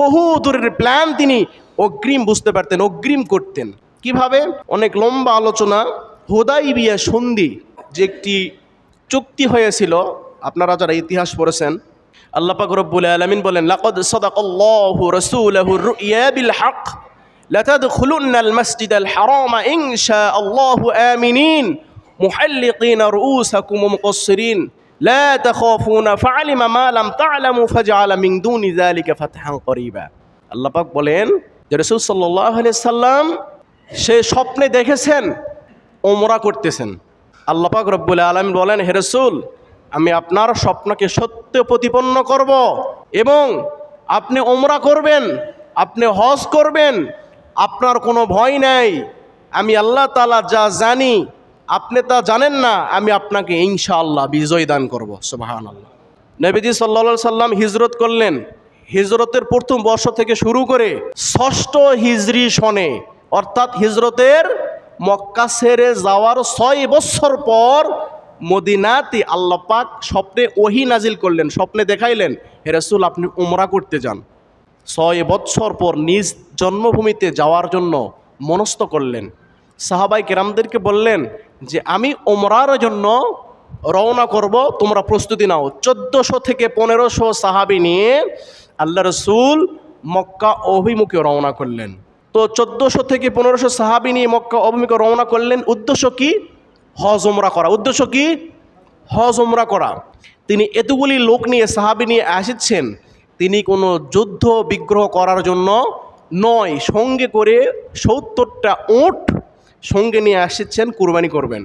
বহু দূরের প্ল্যান তিনি অগ্রিম বুঝতে পারতেন অগ্রিম করতেন কিভাবে অনেক লম্বা আলোচনা হোদাই বিয়া সন্ধি যে একটি চুক্তি হয়েছিল আপনারা যারা ইতিহাস পড়েছেন আল্লাহ পাক রব্বুল আলামিন বলেন লাকাদ সাদাকাল্লাহু রাসূলাহু রুইয়া বিল হক لتدخلن المسجد الحرام إن شاء الله آمنين محلقين رؤوسكم ومقصرين لا تخافون فعلم ما لم تعلموا فجعل من دون ذلك فتحا قريبا আল্লাহ পাক বলেন যে রসুল সাল্লাহ সাল্লাম সে স্বপ্নে দেখেছেন ওমরা করতেছেন আল্লাহ পাক রব্বুল আলম বলেন হে রসুল আমি আপনার স্বপ্নকে সত্য প্রতিপন্ন করব এবং আপনি ওমরা করবেন আপনি হজ করবেন আপনার কোনো ভয় নাই আমি আল্লাহ তালা যা জানি আপনি তা জানেন না, আমি আপনাকে ইনশাআল্লাহ বিজয় দান করব সুবাহান আল্লাহ নবীজি সাল্লা সাল্লাম হিজরত করলেন। হিজরতের প্রথম বর্ষ থেকে শুরু করে ষষ্ঠ হিজরি সনে, অর্থাৎ হিজরতের মক্কা সেরে যাওয়ার ছয় বছর পর মদিনাতে আল্লাহ পাক স্বপ্নে ওহি নাজিল করলেন, স্বপ্নে দেখাইলেন, হে রসুল, আপনি উমরা করতে যান। ছয় বৎসর পর নিজ জন্মভূমিতে যাওয়ার জন্য মনস্থ করলেন। সাহাবাই কেরামদেরকে বললেন যে, আমি ওমরার জন্য রওনা করব, তোমরা প্রস্তুতি নাও। চোদ্দোশো থেকে পনেরোশো সাহাবি নিয়ে আল্লাহ রসুল মক্কা অভিমুখে রওনা করলেন। তো চোদ্দোশো থেকে পনেরোশো সাহাবি নিয়ে মক্কা অভিমুখে রওনা করলেন, উদ্দেশ্য কি? হজ ওমরা করা। উদ্দেশ্য কি? হজ ওমরা করা। তিনি এতগুলি লোক নিয়ে সাহাবি নিয়ে আসছেন, তিনি কোনো যুদ্ধ বিগ্রহ করার জন্য নয়, সঙ্গে করে সত্তরটা ওট সঙ্গে নিয়ে আসছেন, কুরবানি করবেন।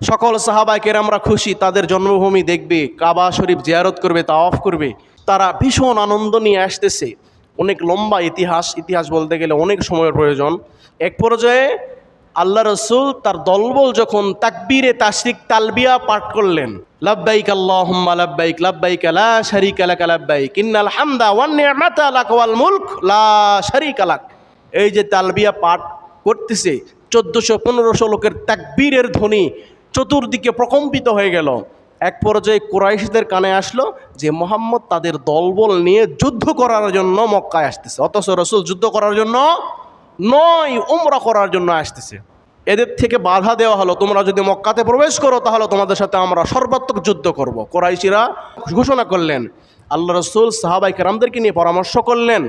সকল সাহাবাইকের আমরা খুশি, তাদের জন্মভূমি দেখবে, কাবা শরীফ জিয়ারত করবে, তাওয়াফ করবে। তারা ভীষণ আনন্দ নিয়ে আসতেছে। অনেক লম্বা ইতিহাস ইতিহাস বলতে গেলে অনেক সময়ের প্রয়োজন। এক পর্যায়ে আল্লাহ রসুল তার দলবল যখন তাকবীরে তাশরিক, তালবিয়া পাঠ করলেন, লাব্বাইক আল্লাহুম্মা লাব্বাইক লাব্বাইক লা শারীকা লাক লাব্বাইক, ইন্নাল হামদা ওয়ান নি'মাতা ওয়াল মুলক, লা এই যে তালবিয়া পাঠ করতেছে চোদ্দোশো, পনেরোশো লোকের তাকবীরের ধ্বনি চতুর্দিকে প্রকম্পিত হয়ে গেল। এক পর্যায়ে কুরাইশদের কানে আসলো যে মোহাম্মদ তাদের দলবল নিয়ে যুদ্ধ করার জন্য মক্কায় আসতেছে। অথচ রসুল যুদ্ধ করার জন্য নয়, উমরা করার জন্য আসতেছে। এদের থেকে বাধা দেওয়া হলো, তোমরা যদি মক্কাতে প্রবেশ করো তাহলে তোমাদের সাথে আমরা সর্বাত্মক যুদ্ধ করব। কোরাইশিরা ঘোষণা করলেন আল্লাহ রসুল সাহাবাই কেরামদেরকে নিয়ে পরামর্শ করলেন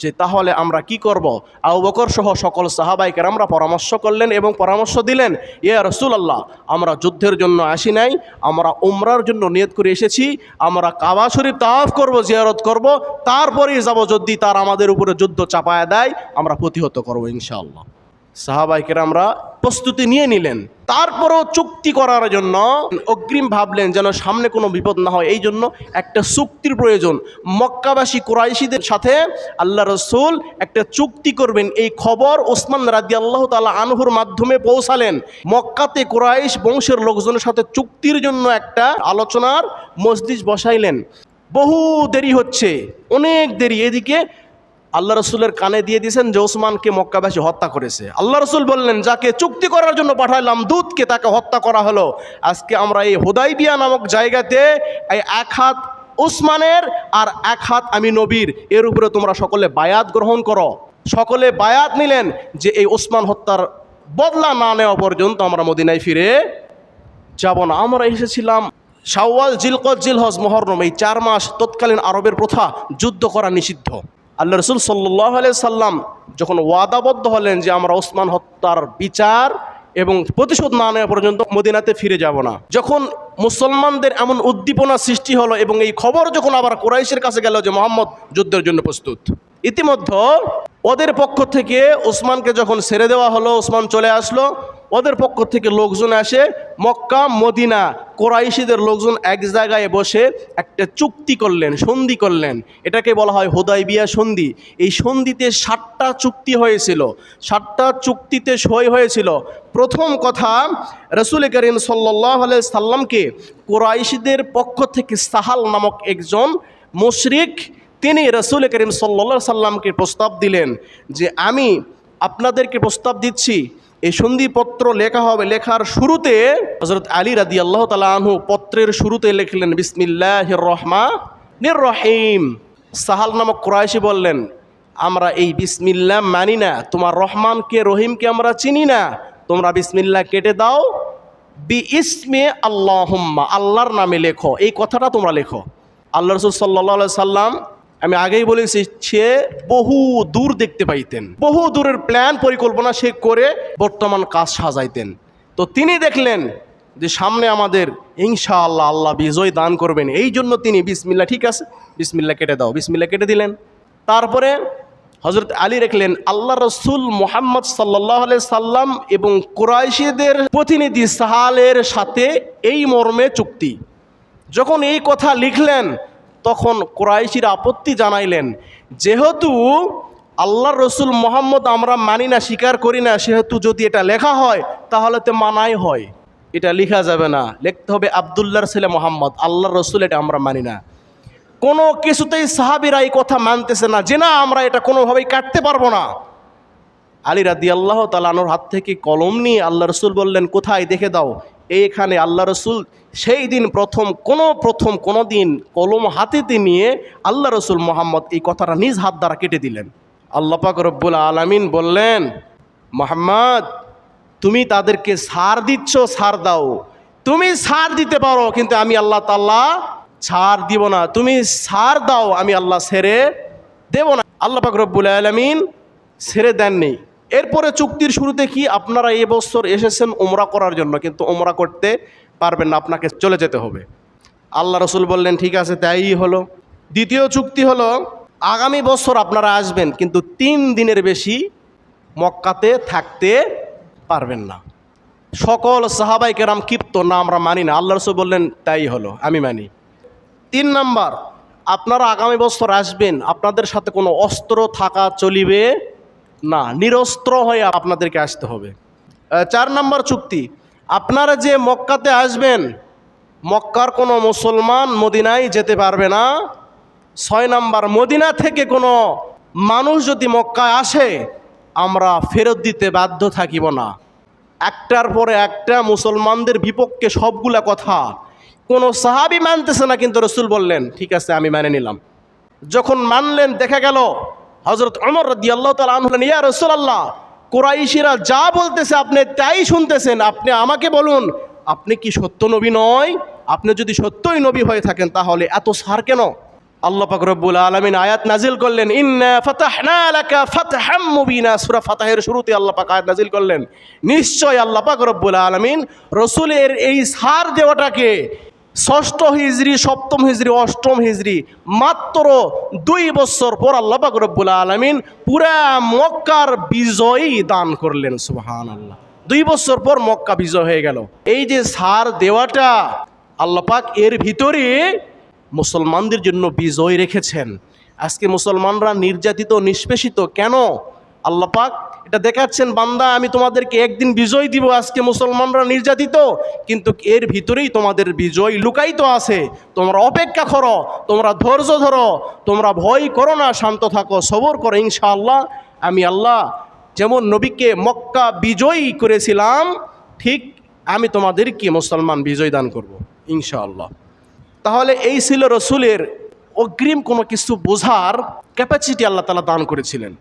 যে তাহলে আমরা কি করব? আউ বকর সহ সকল সাহাবাই কেরামরা পরামর্শ করলেন এবং পরামর্শ দিলেন, ইয়া রসুল আল্লাহ আমরা যুদ্ধের জন্য আসি নাই, আমরা উমরার জন্য নিয়ত করে এসেছি, আমরা কাবা শরীফ তাওয়াফ করব, জিয়ারত করব, তারপরেই যাব যদি তার আমাদের উপরে যুদ্ধ চাপায় দেয়, আমরা প্রতিহত করব ইনশাআল্লাহ। সাহাবাইকের আমরা প্রস্তুতি নিয়ে নিলেন। তারপরও চুক্তি করার জন্য অগ্রিম ভাবলেন যেন সামনে কোনো বিপদ না হয়। এই জন্য একটা চুক্তির প্রয়োজন। মক্কাবাসী কোরাইশিদের সাথে আল্লাহ রসুল একটা চুক্তি করবেন। এই খবর ওসমান রাজি আল্লাহ তালা আনহুর মাধ্যমে পৌঁছালেন। মক্কাতে কোরাইশ বংশের লোকজনের সাথে চুক্তির জন্য একটা আলোচনার মসজিদ বসাইলেন। বহু দেরি হচ্ছে। অনেক দেরি। এদিকে আল্লাহ রসুলের কানে দিয়ে দিয়েছেন যে ওসমানকে মক্কাবাসী হত্যা করেছে। আল্লাহ রসুল বললেন, যাকে চুক্তি করার জন্য পাঠাইলাম দুধকে তাকে হত্যা করা হলো। আজকে আমরা এই হোদাইবিয়া নামক জায়গাতে এই এক হাত ওসমানের আর এক হাত আমি নবীর। এর উপরে তোমরা সকলে বায়াত গ্রহণ করো। সকলে বায়াত নিলেন যে এই ওসমান হত্যার বদলা না নেওয়া পর্যন্ত আমরা মদিনায় ফিরে যাব না। আমরা এসেছিলাম শাওয়াল, জিলকত, জিলহজ, মহরম। এই চার মাস তৎকালীন আরবের প্রথা যুদ্ধ করা নিষিদ্ধ। আল্লাহ রসুল সাল্লাহ সাল্লাম যখন ওয়াদাবদ্ধ হলেন যে আমরা ওসমান হত্যার বিচার এবং প্রতিশোধ না নেওয়া পর্যন্ত মদিনাতে ফিরে যাব না, যখন মুসলমানদের এমন উদ্দীপনা সৃষ্টি হলো এবং এই খবর যখন আবার কোরাইশের কাছে গেল যে মোহাম্মদ যুদ্ধের জন্য প্রস্তুত, ইতিমধ্যে ওদের পক্ষ থেকে ওসমানকে যখন ছেড়ে দেওয়া হলো, ওসমান চলে আসলো ওদের পক্ষ থেকে লোকজন আসে মক্কা, মদিনা, কোরাইশিদের লোকজন এক জায়গায় বসে একটা চুক্তি করলেন, সন্ধি করলেন। এটাকে বলা হয় হোদাইবিয়া সন্ধি। এই সন্ধিতে ষাটটা চুক্তি হয়েছিল। ষাটটা চুক্তিতে সই হয়েছিল। প্রথম কথা, রসুল করিম সাল্লাহ সাল্লামকে কোরাইশিদের পক্ষ থেকে সাহাল নামক একজন মুশরিক, তিনি রসুল করিম সাল্লা সাল্লামকে প্রস্তাব দিলেন যে, আমি আপনাদেরকে প্রস্তাব দিচ্ছি এই সন্ধিপত্র লেখা হবে লেখার শুরুতে হজরত আলী রাদি আল্লাহ তালু পত্রের শুরুতে লিখলেন বিসমিল্লাহ রহমা নির রহিম। সাহাল নামক ক্রয়েশি বললেন, আমরা এই বিসমিল্লা মানি না। তোমার রহমানকে, রহিমকে আমরা চিনি না। তোমরা বিসমিল্লা কেটে দাও। বি ইসমে আল্লাহম্মা, আল্লাহর নামে লেখো। এই কথাটা তোমরা লেখো। আল্লাহ রসুল সাল্লা সাল্লাম আমি আগেই বলেছি, সে বহু দূর দেখতে পাইতেন। বহু দূরের প্ল্যান পরিকল্পনা সে করে বর্তমান কাজ সাজাইতেন। তো তিনি দেখলেন যে সামনে আমাদের ইনশাআল্লাহ আল্লাহ বিজয় দান করবেন। এই জন্য তিনি বিসমিল্লা ঠিক আছে? বিসমিল্লা কেটে দাও বিসমিল্লা কেটে দিলেন। তারপরে হজরত আলী রেখলেন আল্লাহ রসুল মোহাম্মদ সাল্লাহ সাল্লাম এবং কুরাইশিদের প্রতিনিধি সাহালের সাথে এই মর্মে চুক্তি। যখন এই কথা লিখলেন তখন কোরাইশির আপত্তি জানাইলেন, যেহেতু আল্লাহ রসুল মোহাম্মদ আমরা মানি না, স্বীকার করি না, সেহেতু যদি এটা লেখা হয়, তাহলে তো মানাই হয়। এটা লেখা যাবে না, লিখতে হবে আবদুল্লাহর ছেলে মোহাম্মদ আল্লাহ রসুল এটা আমরা মানি না। কোনো কিছুতেই সাহাবিরা এই কথা মানতেছে না, যে না, আমরা এটা কোনোভাবেই কাটতে পারব না। আলী রাদি আল্লাহ তালানোর হাত থেকে কলম নিয়ে আল্লাহ রসুল বললেন, কোথায়? দেখে দাও। এইখানে আল্লাহ রসুল সেই দিন প্রথম, কোনো প্রথম, কোনো দিন কলম হাতেতে নিয়ে আল্লাহ রসুল মোহাম্মদ এই কথাটা নিজ হাত দ্বারা কেটে দিলেন। আল্লাহ পাক রব্বুল আলমিন বললেন, মোহাম্মদ, তুমি তাদেরকে সার দিচ্ছ সার দাও। তুমি সার দিতে পারো, কিন্তু আমি আল্লাহ তাল্লাহ ছাড় দিব না। তুমি সার দাও, আমি আল্লাহ ছেড়ে দেব না। আল্লাহ পাক রব্বুল আলমিন ছেড়ে দেননি। এরপরে চুক্তির শুরুতে কি আপনারা এ বছর এসেছেন ওমরা করার জন্য? কিন্তু ওমরা করতে পারবেন না, আপনাকে চলে যেতে হবে। আল্লাহ রসুল বললেন, ঠিক আছে তাই হলো। দ্বিতীয় চুক্তি হলো, আগামী বছর আপনারা আসবেন, কিন্তু তিন দিনের বেশি মক্কাতে থাকতে পারবেন না। সকল সাহাবাই কেরাম ক্ষিপ্ত, না, আমরা মানি না। আল্লাহ রসুল বললেন, তাই হলো, আমি মানি। তিন নাম্বার, আপনারা আগামী বছর আসবেন, আপনাদের সাথে কোনো অস্ত্র থাকা চলিবে না, নিরস্ত্র হয়ে আপনাদেরকে আসতে হবে। চার নাম্বার চুক্তি, আপনারা যে মক্কাতে আসবেন, মক্কার কোনো মুসলমান মদিনায় যেতে পারবে না। ছয় নাম্বার, মদিনা থেকে কোনো মানুষ যদি মক্কায় আসে, আমরা ফেরত দিতে বাধ্য থাকিব না। একটার পরে একটা মুসলমানদের বিপক্ষে সবগুলা কথা। কোনো সাহাবি মানতেছে না, কিন্তু রসুল বললেন, ঠিক আছে, আমি মেনে নিলাম। যখন মানলেন, দেখা গেল হজরত অমর রদি আল্লাহ তালা আনলেন ইয়া রসুল আল্লাহ কোরাইশিরা যা বলতেছে আপনি তাই শুনতেছেন। আপনি আমাকে বলুন, আপনি কি সত্য নবী নয়? আপনি যদি সত্যই নবী হয়ে থাকেন, তাহলে এত সার কেন? আল্লাহ রব্বুল আলামিন আয়াত নাজিল করলেন, ইন্না ফাতাহের শুরুতে আল্লাহ পাক আয়াত নাজিল করলেন। নিশ্চয় আল্লাহ পাক আলামিন রসুলের এই সার দেওয়াটাকে ষষ্ঠ হিজড়ি সপ্তম হিজড়ি অষ্টম হিজড়ি মাত্র দুই বছর পর আল্লাহ পাক রব্বুল আলামিন পুরা মক্কার বিজয়ী দান করলেন সুবহান আল্লাহ দুই বছর পর মক্কা বিজয় হয়ে গেল। এই যে সার দেওয়াটা আল্লাহ পাক এর ভিতরে মুসলমানদের জন্য বিজয় রেখেছেন। আজকে মুসলমানরা নির্যাতিত, নিষ্পেষিত কেন? আল্লাহ পাক এটা দেখাচ্ছেন, বান্দা, আমি তোমাদেরকে একদিন বিজয় দিব, আজকে মুসলমানরা নির্যাতিত, কিন্তু এর ভিতরেই তোমাদের বিজয় লুকায়িত আছে। তোমরা অপেক্ষা করো, তোমরা ধৈর্য ধরো, তোমরা ভয় করো না, শান্ত থাকো, সবর করো, ইনশাআল্লাহ। আমি আল্লাহ যেমন নবীকে মক্কা বিজয়ী করেছিলাম, ঠিক আমি তোমাদেরকে মুসলমান বিজয় দান করব, ইনশাআল্লাহ। তাহলে এই ছিল রসুলের অগ্রিম কোনো কিছু বোঝার ক্যাপাসিটি আল্লাহ তালা দান করেছিলেন।